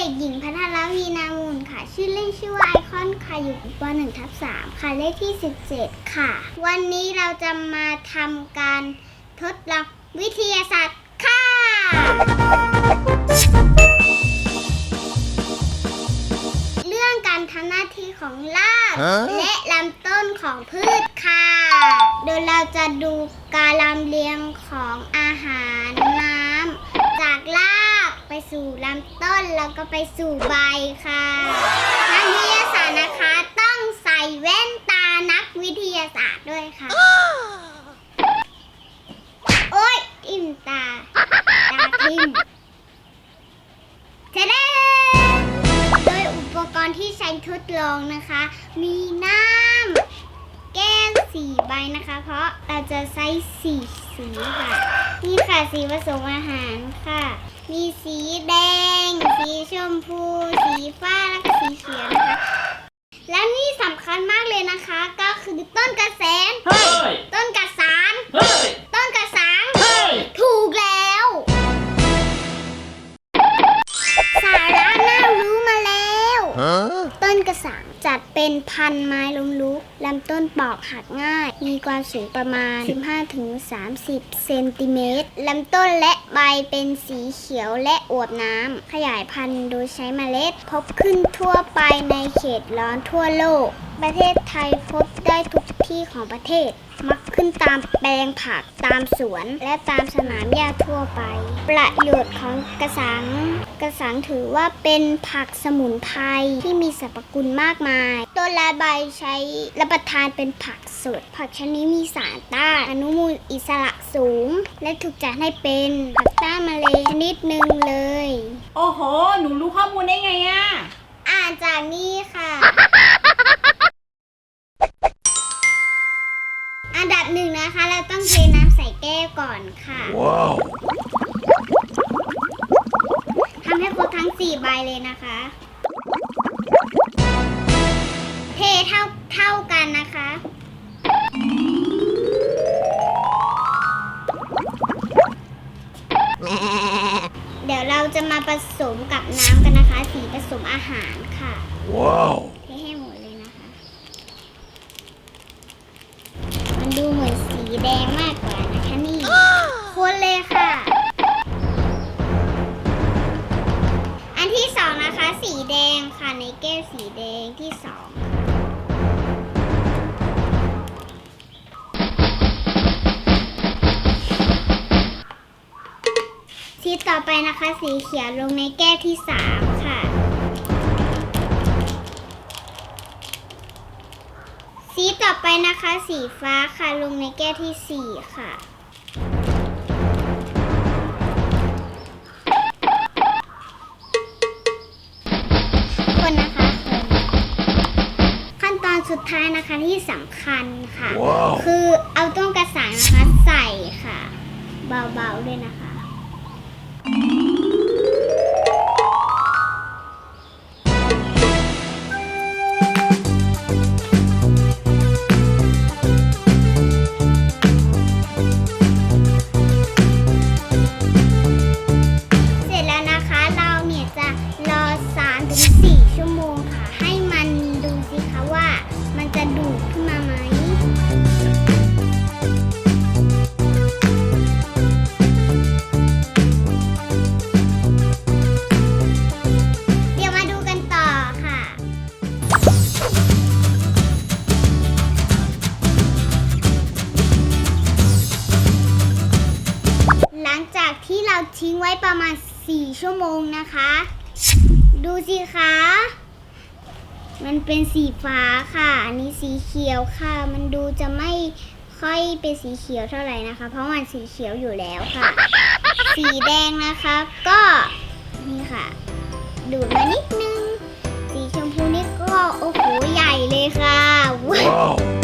ด็กหญิงพัทรวีนามูลค่ะ ชื่อเล่นชื่อว่าไอคอนค่ะ อยู่ป .1 ทับ3ค่ะ เลขที่ 17 ค่ะ วันนี้เราจะมาทำการทดลองวิทยาศาสตร์ค่ะ เรื่องการทำหน้าที่ของรากฮะและลำต้นของพืชค่ะ โดยเราจะดูการลำเลียงของอาหารน้ำจากราก ไปสู่ลำต้นแล้วก็ไปสู่ใบค่ะนักวิทยาศาสตร์นะคะต้องใส่แว่นตานักวิทยาศาสตร์ด้วยค่ะ โอ๊ยทิ่มตา ตาทิ่มเจะได้โดยอุปกรณ์ที่ใช้ทดลองนะคะ มีน้ำแก้วสีใบนะคะ เพราะเราจะใช้สีสีค่ะ นี่ค่ะสีผสมอาหารค่ะ มีสีแดง สีชมพู สีฟ้า และก็สีเขียวนะคะ และนี่สำคัญมากเลยนะคะ ก็คือต้นกระแสน เฮ้ย กระสังจัดเป็นพันไม้ล้มลุกลำต้นปอกหักง่าย มีความสูงประมาณ 15-30 เซนติเมตรลำต้นและใบเป็นสีเขียวและอวบน้ำ ขยายพันธุ์โดยใช้เมล็ด พบขึ้นทั่วไปในเขตร้อนทั่วโลก ประเทศไทยพบได้ทุกที่ของประเทศมักขึ้นตามแปลงผักตามสวน และตามสนามหญ้าทั่วไป ประโยชน์ของกระสัง กระสังถือว่าเป็นผักสมุนไพรที่มีสรรพคุณมากมาย ต้นและใบใช้รับประทานเป็นผักสด ผักชนิดมีสารต้านอนุมูลอิสระสูง และถูกจัดให้เป็นผักต้านมะเร็งชนิดหนึ่งเลย โอ้โห หนูรู้ข้อมูลได้ไงอะอ่านจากนี่ค่ะ อันดับหนึ่งนะคะ เราต้องเทน้ำใส่แก้วก่อนค่ะ Wow. ทำให้ครบทั้ง สี่ใบเลยนะคะ เทเท่าเท่ากันนะคะ เดี๋ยวเราจะมาผสมกับน้ำกันนะคะ สีผสมอาหารค่ะ Wow. เทให้หมดเลยนะคะ มันดูเหมือนสีแดงมากกว่านะคะนี่ คนเลยค่ะ แก้วสีแดงที่สองสีต่อไปนะคะสีเขียวลงในแก้วที่สามค่ะ สีต่อไปนะคะสีฟ้าค่ะลงในแก้วที่สี่ค่ะ นะคะที่สำคัญค่ะว้าวคือเอาต้นกระสังนะคะใส่ค่ะ เบาๆด้วยนะคะ ราทิ้งไว้ประมาณ 4 ชั่วโมงนะคะ ดูสิคะ มันเป็นสีฟ้าค่ะ อันนี้สีเขียวค่ะ มันดูจะไม่ค่อยเป็นสีเขียวเท่าไหร่นะคะ เพราะมันสีเขียวอยู่แล้วค่ะ สีแดงนะคะก็นี่ค่ะ ดูดมานิดนึง สีชมพูนี่ก็โอ้โหใหญ่เลยค่ะว้าว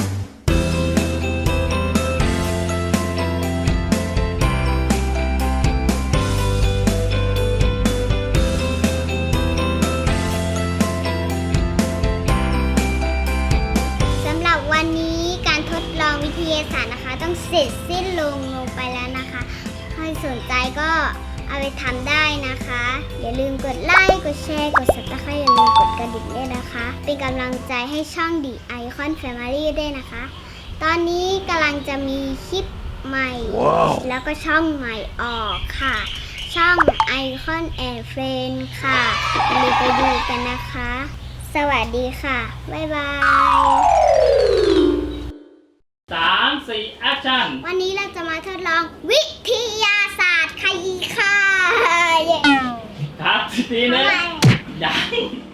ตร์นะคะต้องเสร็จสิ้นลงลงไปแล้วนะคะ ใครสนใจก็เอาไปทำได้นะคะ อย่าลืมกดไลค์ กดแชร์ กด subscribe อย่าลืมกดกระดิ่งด้วยนะคะ เป็นกำลังใจให้ช่อง The Icon Family ด้วยนะคะ ตอนนี้กำลังจะมีคลิปใหม่แล้วก็ช่องใหม่ออกค่ะ ช่อง Icon and Friend ค่ะอย่าลืมไปดูกันนะคะ สวัสดีค่ะ บ๊ายบายสาม สี่แอคชั่น วันนี้เราจะมาทดลองวิทยาศาสตร์ขยี้ค่ะเย้ครับทีนึงทำไมยัง